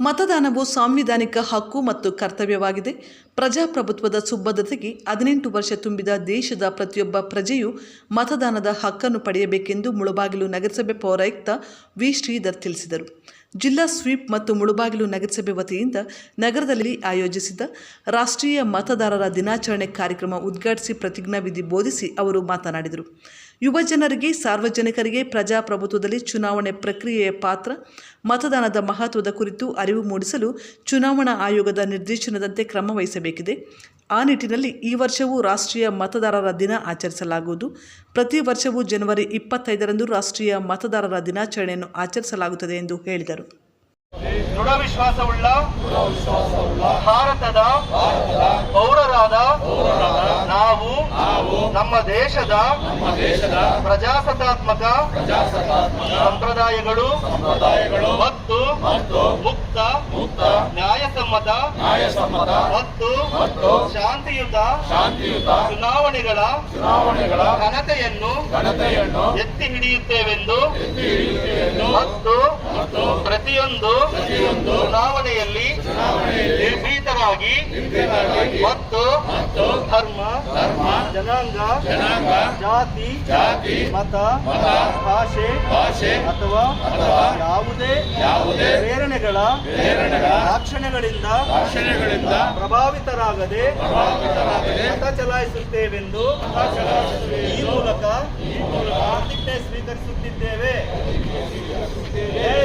ಮತದಾನವು ಸಾಂವಿಧಾನಿಕ ಹಕ್ಕು ಮತ್ತು ಕರ್ತವ್ಯವಾಗಿದೆ. ಪ್ರಜಾಪ್ರಭುತ್ವದ ಸುಬದ್ಧತೆಗೆ ಹದಿನೆಂಟು ವರ್ಷ ತುಂಬಿದ ದೇಶದ ಪ್ರತಿಯೊಬ್ಬ ಪ್ರಜೆಯು ಮತದಾನದ ಹಕ್ಕನ್ನು ಪಡೆಯಬೇಕೆಂದು ಮುಳಬಾಗಿಲು ನಗರಸಭೆ ಪೌರಾಯುಕ್ತ ವಿ. ಶ್ರೀಧರ್ ತಿಳಿಸಿದರು. ಜಿಲ್ಲಾ ಸ್ವೀಪ್ ಮತ್ತು ಮುಳುಬಾಗಿಲು ನಗರಸಭೆ ವತಿಯಿಂದ ನಗರದಲ್ಲಿ ಆಯೋಜಿಸಿದ್ದ ರಾಷ್ಟ್ರೀಯ ಮತದಾರರ ದಿನಾಚರಣೆ ಕಾರ್ಯಕ್ರಮ ಉದ್ಘಾಟಿಸಿ ಪ್ರತಿಜ್ಞಾವಿಧಿ ಬೋಧಿಸಿ ಅವರು ಮಾತನಾಡಿದರು. ಯುವ ಜನರಿಗೆ, ಸಾರ್ವಜನಿಕರಿಗೆ ಪ್ರಜಾಪ್ರಭುತ್ವದಲ್ಲಿ ಚುನಾವಣೆ ಪ್ರಕ್ರಿಯೆಯ ಪಾತ್ರ, ಮತದಾನದ ಮಹತ್ವದ ಕುರಿತು ಅರಿವು ಮೂಡಿಸಲು ಚುನಾವಣಾ ಆಯೋಗದ ನಿರ್ದೇಶನದಂತೆ ಕ್ರಮ ವಹಿಸಬೇಕಿದೆ. ಆ ನಿಟ್ಟಿನಲ್ಲಿ ಈ ವರ್ಷವೂ ರಾಷ್ಟ್ರೀಯ ಮತದಾರರ ದಿನ ಆಚರಿಸಲಾಗುವುದು. ಪ್ರತಿ ವರ್ಷವೂ ಜನವರಿ ಇಪ್ಪತ್ತೈದರಂದು ರಾಷ್ಟ್ರೀಯ ಮತದಾರರ ದಿನಾಚರಣೆಯನ್ನು ಆಚರಿಸಲಾಗುತ್ತದೆ ಎಂದು ಹೇಳಿದರು. ದೃಢ ವಿಶ್ವಾಸವುಳ್ಳ ಭಾರತದ ಪೌರರಾದ ನಾವು ನಮ್ಮ ದೇಶದ ಪ್ರಜಾಸತ್ತಾತ್ಮಕ ಸಂಪ್ರದಾಯಗಳು ಮತ್ತು ಮುಕ್ತ ನ್ಯಾಯಸಮ್ಮತ ಮತ್ತು ಮತ್ತು ಶಾಂತಿಯುತ ಚುನಾವಣೆಗಳ ಘನತೆಯನ್ನು ಎತ್ತಿ ಹಿಡಿಯುತ್ತೇವೆಂದು ಮತ್ತು ಪ್ರತಿಯೊಂದು ಚುನಾವಣೆಯಲ್ಲಿ ನಿರ್ಭೀತರಾಗಿ ಮತ್ತು ಧರ್ಮ ಜನಾಂಗ ಜಾತಿ ಜಾತಿ ಮತ ಭಾಷೆ ಭಾಷೆ ಅಥವಾ ಯಾವುದೇ ಯಾವುದೇ ಪ್ರೇರಣೆಗಳ ಲಕ್ಷಣಗಳಿಂದ ಪ್ರಭಾವಿತರಾಗದೆ ಮತ ಚಲಾಯಿಸುತ್ತೇವೆಂದು ಈ ಮೂಲಕ ಪ್ರತಿಜ್ಞೆ ಸ್ವೀಕರಿಸುತ್ತಿದ್ದೇವೆ. ಜೈ